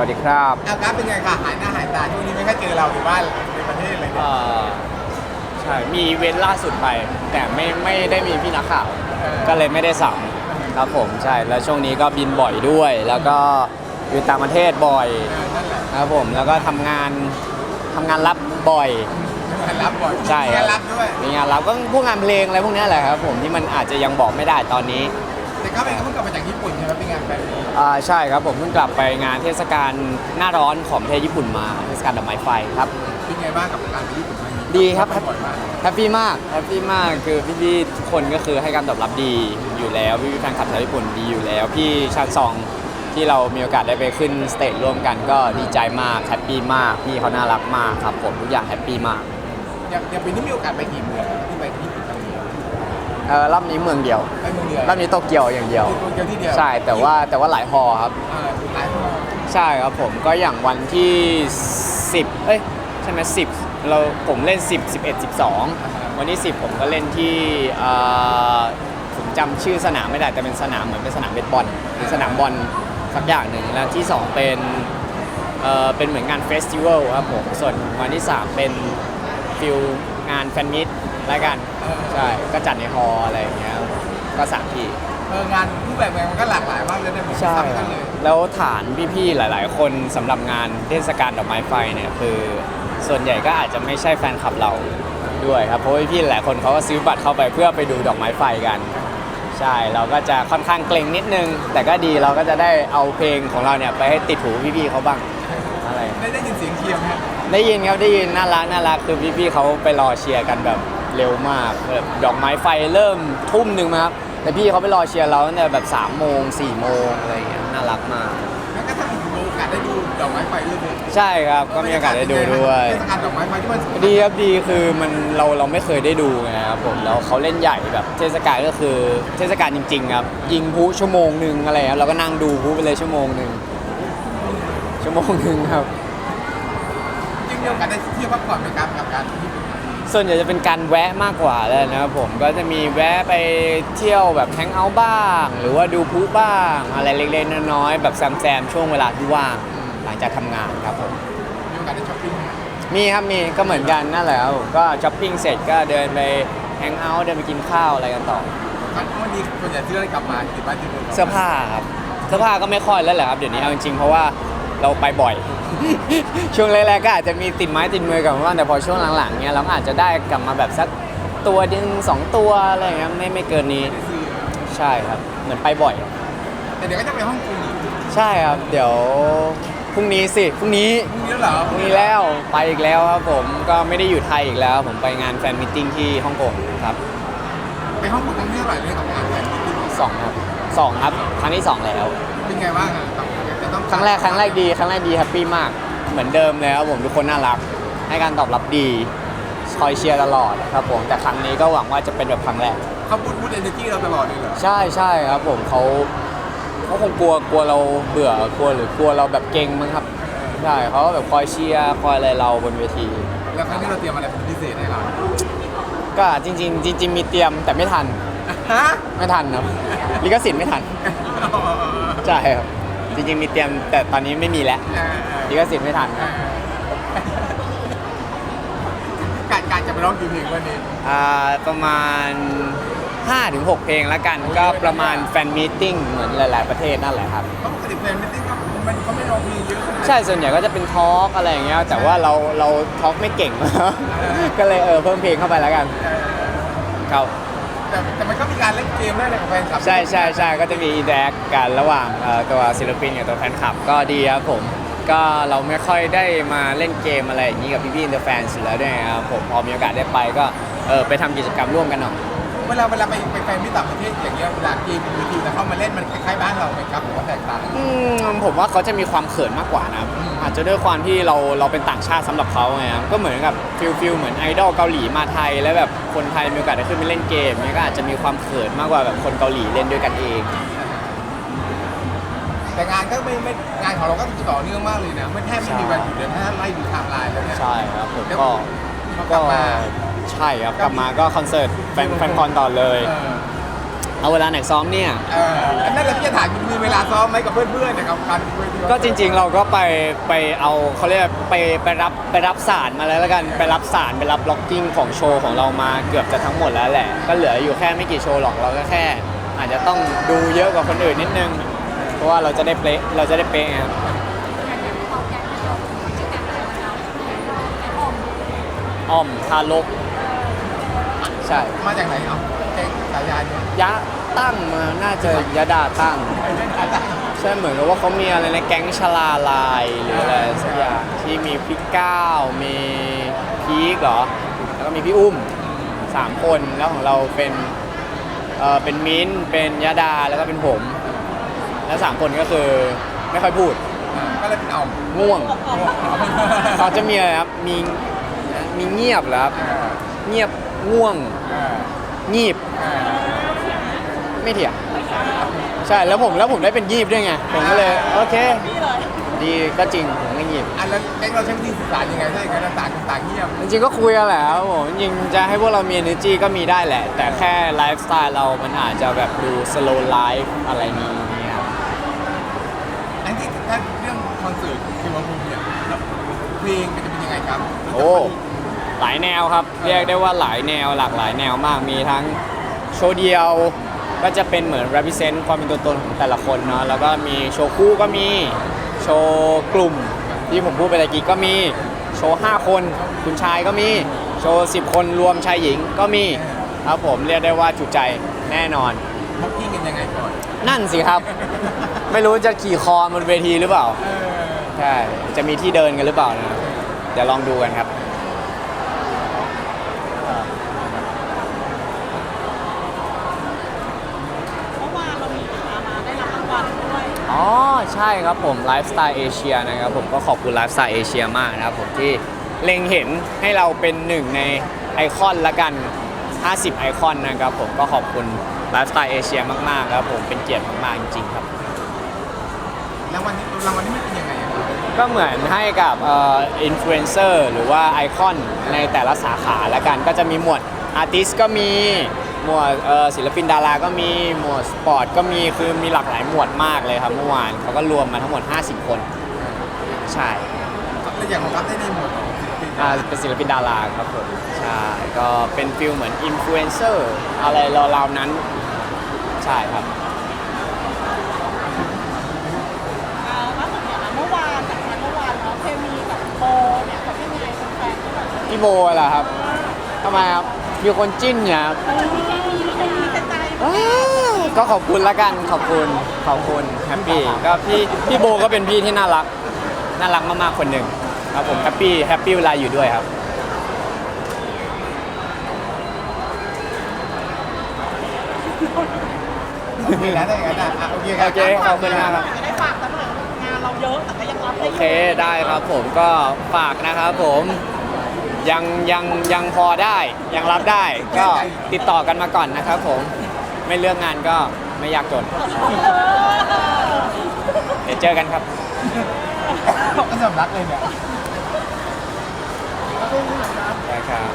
วัสดีครับเอาการเป็นไงคะหายหน้าหายตาช่วงนี้ไม่ค่อยเจอเราในบ้านในประเทศเลยเนี่ยเอ่อใช่มีอีเวนต์ล่าสุดไป แต่ไม่ไม่ได้มีพี่นักข่าว ก็เลยไม่ได้สัมครับผมใช่แล้วช่วงนี้ก็บินบ่อยด้วย แล้วก็อยู่ต่างประเทศบ่อยเออนั่นแหละครับผมแล้วก็ทำงานทำงานรับบ่อยงานรับบ่อยใช่งานรับด้วยมีงานรับก็พวกงานเพลงอะไรพวกเนี้ยแหละครับผมที่มันอาจจะยังบอกไม่ได้ตอนนี้ แต่ก็เป็น อ่าใช่ครับผมเพิ่งกลับไปงานเทศกาลหน้าร้อนของประเทศญี่ปุ่นมาเทศกาลดอกไม้ไฟครับ เป็นไงบ้างกับการไปญี่ปุ่นครั้งนี้ดีครับ บ่อยมากแฮปปี้มากแฮปปี้มากคือพี่ๆทุกคนก็คือให้การตอบรับดีอยู่แล้วพี่ๆแฟนคลับชาวญี่ปุ่นดีอยู่แล้ว พี่ชาญซองที่เรามีโอกาสได้ไปขึ้นสเตจร่วมกันก็ดีใจมากแฮปปี้มากพี่เขาน่ารักมากครับผมทุกอย่างแฮปปี้มาก อย่างอย่างปีนี้มีโอกาสไปกี่เมืองที่ไปที่ญี่ปุ่นครั้งนี้ เออรอบนี้เมืองเดียว ไปเมืองเดียวรอบนี้โตเกียวอย่างเดียว เดียวที่เดียวใช่แต่ว่าแต่ว่าหลายฮอลล์ครับเออหลายคนใช่ครับผมก็อย่างวันที่ 10 เอ้ยใช่ไหม10เราผมเล่น 10 11 12 วันที่ 10 ผมก็เล่นที่เอ่อผมจำชื่อสนามไม่ได้แต่เป็นสนามเหมือนเป็นสนามเบสบอลหรือสนามบอลสักอย่างหนึ่งแล้วที่ 2 เป็นเอ่อเป็นเหมือนงานเฟสติวัลครับผมส่วนวันที่ 3 เป็นฟิลงานแฟนมิตแล้วกัน ใช่ก็จัดในฮอลล์อะไรอย่างเงี้ยครับก็สามที่ เอองานรูปแบบงานมันก็หลากหลายมากเลยนะผมใช่ ซ้ำกันเลยแล้วฐานพี่ๆ หลาย ๆ คนสำหรับงานเทศกาลดอกไม้ไฟเนี่ยคือ ส่วนใหญ่ก็อาจจะไม่ใช่แฟนคลับเราด้วยครับ เพราะว่าพี่ๆหลายคนเขาก็ซื้อบัตรเข้าไปเพื่อไปดูดอกไม้ไฟกัน ใช่ เราก็จะค่อนข้างเกรงนิดนึง แต่ก็ดีเราก็จะได้เอาเพลงของเราเนี่ยไปให้ติดหูพี่ๆเขาบ้างอะไร ได้ได้ยินเสียงเชียร์ไหมฮะได้ยินครับได้ยินน่ารักน่ารักคือพี่ๆเขาไปรอเชียร์กันแบบ เร็วมากแบบดอกไม้ไฟเริ่มทุ่มหนึ่งมาครับแต่พี่เขาไปรอเชียร์เราตั้งแต่แบบ3ามโมงสี่โมงอะไรอย่างเงี้ยน่ารักมาก แล้วก็ถ้ามีโอกาสได้ดูดอกไม้ไฟด้วยเนี่ยใช่ครับก็มีโอกาสได้ดูด้วย เทศกาลดอกไม้ไฟที่มันดีครับดีคือมันเราเราไม่เคยได้ดูไงครับผมแล้วเขาเล่นใหญ่แบบเทศกาลก็คือเทศกาลจริงๆครับยิงพลุชั่วโมงหนึ่งอะไรครับเราก็นั่งดูพลุไปเลยชั่วโมงหนึ่งชั่วโมงหนึ่งครับ จริงมีโอกาสได้เที่ยวพักผ่อนไหมครับกับการที่ญี่ปุ่น ส่วนใหญ่จะเป็นการแวะมากกว่าแล้วนะครับผมก็จะมีแวะไปเที่ยวแบบแฮงเอาท์บ้าง หรือว่าดูพลุบ้าง อะไรเล็กๆน้อยๆแบบแซมๆช่วงเวลาที่ว่างหลังจากทำงานครับผมมีโอกาสได้ช้อปปิ้งไหมมีครับมีก็เหมือนกันนั่นแหละครับผมก็ช้อปปิ้งเสร็จก็เดินไปแฮงเอาท์เดินไปกินข้าวอะไรกันต่อตอนวันนี้ส่วนใหญ่ที่เราได้กลับมาติดบ้านติดเมืองเสื้อผ้าครับเสื้อผ้าก็ไม่ค่อยแล้วแหละครับเดี๋ยวนี้เอาจริงๆเพราะว่าเราไปบ่อย ช่วงแรกๆก็อาจจะมีติดไม้ติดมือกลับมาบ้างแต่พอช่วงหลังๆเนี้ยเราก็อาจจะได้กลับมาแบบสักตัวหนึงสองตัวอะไรอย่างเงี้ยไม่ไม่เกินนี้คือใช่ครับ เหมือนไปบ่อย แต่เดี๋ยวก็จะไปฮ่องกงอีกใช่ครับ เดี๋ยวพรุ่งนี้สิพรุ่งนี้พรุ่งนี้แล้วเหรอพรุ่งนี้แล้วไปอีกแล้วครับผมก็ไม่ได้อยู่ไทยอีกแล้ว ผมไปงานแฟนมิทติ้งที่ฮ่องกงครับไปฮ่องกงครั้งที่เท่าไหร่เนี่ยกับงานแฟนมิตติ้งสองครับสองครับครั้งที่สองแล้ว เป็นไงบ้างอะกับจะต้อง ครั้งแรกครั้งแรกดีครั้งแรกดีแฮปปี้มาก เหมือนเดิมเลยครับผมทุกคนน่ารัก ให้การตอบรับดีคอยเชียร์ตลอดครับผมแต่ครั้งนี้ก็หวังว่าจะเป็นแบบครั้งแรก เขาพูดพูดเอเนจีเราตลอดเลยเหรอใช่ใช่ครับผมเขาเขาคงกลัวกลัวเราเบื่อกลัวหรือกลัวเราแบบเก่งมั้งครับใช่เขาก็แบบคอยเชียร์คอยอะไรเราบนเวที แล้วครั้งนี้เราเตรียมอะไรเป็นพิเศษให้เราก็จริง ๆ จริง ๆ มีเตรียมแต่ไม่ทัน ฮะไม่ทันครับลิขสิทธิ์ไม่ทันใช่ครับ จริงๆมีเตรียมแต่ตอนนี้ไม่มีแล้วลิขสิทธิ์ไม่ทันครับการการจะไปร้องกี่เพลงวันนี้อ่าประมาณ 5-6 เพลงแล้วกัน ก็ประมาณแฟนมีตติ้งเหมือนหลาย ๆ ประเทศนั่นแหละครับ เพราะปกติแฟนมิตติ้งก็มันเขาไม่ร้องเพลงเยอะขนาดนั้นใช่ส่วนใหญ่ก็จะเป็นทอล์กอะไรอย่างเงี้ยแต่ว่าเราเราทอล์กไม่เก่ง ก็เลยเออเพิ่มเพลงเข้าไปแล้วกันเออครับ แต่แต่มัน การเล่นเกมได้เลยกับแฟนคลับใช่ใช่ใช่ก็จะมีอีแดกกันระหว่างเอ่อตัวศิลปินกับตัวแฟนคลับก็ดีครับผม ก็เราไม่ค่อยได้มาเล่นเกมอะไรอย่างนี้กับพี่ๆอินเตอร์แฟนอยู่แล้วด้วยครับผมพอมีโอกาสได้ไปก็เออไปทำกิจกรรมร่วมกันหน่อย เวลาเวลาไปไปแฟนมิตรต่างประเทศอย่างเงี้ยเวลาเกมวิธีแต่เข้ามาเล่นมันคล้ายๆบ้านเราไหมครับหรือว่าแตกต่าง อืมผมว่าเขาจะมีความเขินมากกว่านะครับอาจจะด้วยความที่เราเราเป็นต่างชาติสำหรับเขาไงครับก็เหมือนกับฟิลฟิลเหมือนไอดอลเกาหลีมาไทย แล้วแบบคนไทยมีโอกาสได้ขึ้นไปเล่นเกมเนี้ยก็อาจจะมีความเขินมากกว่าแบบคนเกาหลีเล่นด้วยกันเอง แต่งานก็ไม่ไม่งานของเราก็ต่อเนื่องมากเลยนะไม่แทบไม่มีวันหยุดเลยถ้าไล่ดูไทม์ไลน์แล้วเนี่ยใช่ครับผมแล้วก็ พอกก็ลับมา ใช่ครับกลับมาก็คอนเสิร์ตแฟนแฟนคอนต่อเลย เออเอาเวลาไหนซ้อมเนี่ย เอออันนั้นเราที่จะถามมีเวลาซ้อมไหมกับเพื่อนๆนะครับการเวทีก็จริงๆเราก็ไปไปเอาเขาเรียกไปไปรับไปรับสารมาแล้วแล้วกันไปรับสารไปรับล็อกกิ้งของโชว์ของเรามาเกือบจะทั้งหมดแล้วแหละ ก็เหลืออยู่แค่ไม่กี่โชว์หรอกเราก็แค่ อาจจะต้องดูเยอะกว่าคนอื่นนิดนึง เพราะว่าเราจะได้เป๊ะเราจะได้เป๊ะไงครับอ้อมทารก ใช่มาจากไหนเอะแกงสายยาเนี่ยยะตั้งมาน่าจะยะดาตั้งไอ้เล่นอะไรใช่เหมือนกับว่าเขามีอะไรในแก๊งชลาลายหรืออะไรสักอย่างที่มีพี่ก้าวมีพีคเหรอแล้วก็มีพี่อุ้มสามคนแล้วของเราเป็นเออเป็นมิ้นท์เป็นยะดาแล้วก็เป็นผม แล้วสามคนก็คือไม่ค่อยพูดอ่าก็เลยเป็นอ่อมง่วงเขาจะมีอะไรครับมีมีเงียบเหรอครับเออเงียบ ง่วงเอองีบเออไม่เถียงใช่แล้วผมแล้วผมได้เป็นยีบด้วยไงผมก็เลยโอเค ดีก็จริงผมไม่ยีบอันแล้วแก๊งเราใช้วิธีสื่อสารยังไงถ้าอย่างนั้นต่างคนต่างเงียบจริงๆก็คุยกันแหละครับผมจริงๆจะให้พวกเรามี energy ก็มีได้แหละ แต่แค่ไลฟ์สไตล์เรามันอาจจะแบบดู slow life อะไรนี้เนี่ยครับอันที่ถ้าเรื่องคอนเสิร์ตคิวบาบูเนี่ยเพลงมันจะเป็นยังไงครับโอ้ หลายแนวครับ เรียกได้ว่าหลายแนวหลากหลายแนวมากมีทั้งโชว์เดียวก็จะเป็นเหมือน represent ความเป็นตัวตนของแต่ละคนเนาะแล้วก็มีโชว์คู่ก็มีโชว์กลุ่มที่ผมพูดไปตะกี้ก็มีโชว์ 5 คน คุณชายก็มีโชว์ 10 คนรวมชายหญิงก็มีครับผมเรียกได้ว่าจุใจแน่นอนบ็อกกิ้งกันยังไงก่อน นั่นสิครับ ไม่รู้จะขี่คอบนเวทีหรือเปล่าเออใช่จะมีที่เดินกันหรือเปล่านะเดี๋ยวลองดูกันครับ เมื่อวานเรามีดาราได้รับรางวัลด้วย อ๋อใช่ครับผมไลฟ์สไตล์เอเชียนะครับผมก็ขอบคุณไลฟ์สไตล์เอเชียมากนะครับผมที่เล็งเห็นให้เราเป็นหนึ่งในไอคอนละกัน 50 ไอคอนนะครับผมก็ขอบคุณไลฟ์สไตล์เอเชียมากๆครับผมเป็นเกียรติมากๆจริงๆครับ แล้ววันนี้รางวัลนี้มันเป็นยังไงอะครับก็เหมือนให้กับเอินฟลูเอนเซอร์หรือว่าไอคอนในแต่ละสาขาละกัน ก็จะมีหมวดอาร์ติสก็มี หมวดเอ่อศิลปินดาราก็มีหมวดสปอร์ตก็มีคือมีหลากหลายหมวดมากเลยครับเมื่อวานเขาก็รวมมาทั้งหมด 50 คนใช่แล้วอย่างของกัฟได้ในหมวดของศิลปินอ่าเป็นศิลปินดาราครับผมใช่ก็เป็นฟิลเหมือนอินฟลูเอนเซอร์อะไรราวๆนั้นใช่ครับอ่าล่าสุดเนี่ยนะเมื่อวานจากวันเมื่อวานเนาะเคมีกับโบเนี่ยเขาเป็นยังไงแฟนๆก็แบบพี่โบเหรอครับทำไมครับ มีคนจิ้นเนี่ยครับเออมีเคมีมีเคมีกระจายอ้าวก็ขอบคุณละกันขอบคุณขอบคุณแฮปปี้ก็พี่พี่โบก็เป็นพี่ที่น่ารักน่ารักมากๆคนหนึ่งครับผมแฮปปี้แฮปปี้เวลาอยู่ด้วยครับ โอเคแล้วได้กันนะอะโอเคครับ โอเคขอบคุณมากครับ จะได้ฝากกันหน่อยงานเราเยอะแต่ก็ยังรับได้โออยู่เคได้ครับผมก็ฝากนะครับผม ยังยังยังพอได้ยังรับได้ ก็ติดต่อกันมาก่อนนะครับผมไม่เลือกงานก็ไม่อยากจน เดี๋ยวเจอกันครับ ก็สำลักเลยเนี่ย ได้ครับ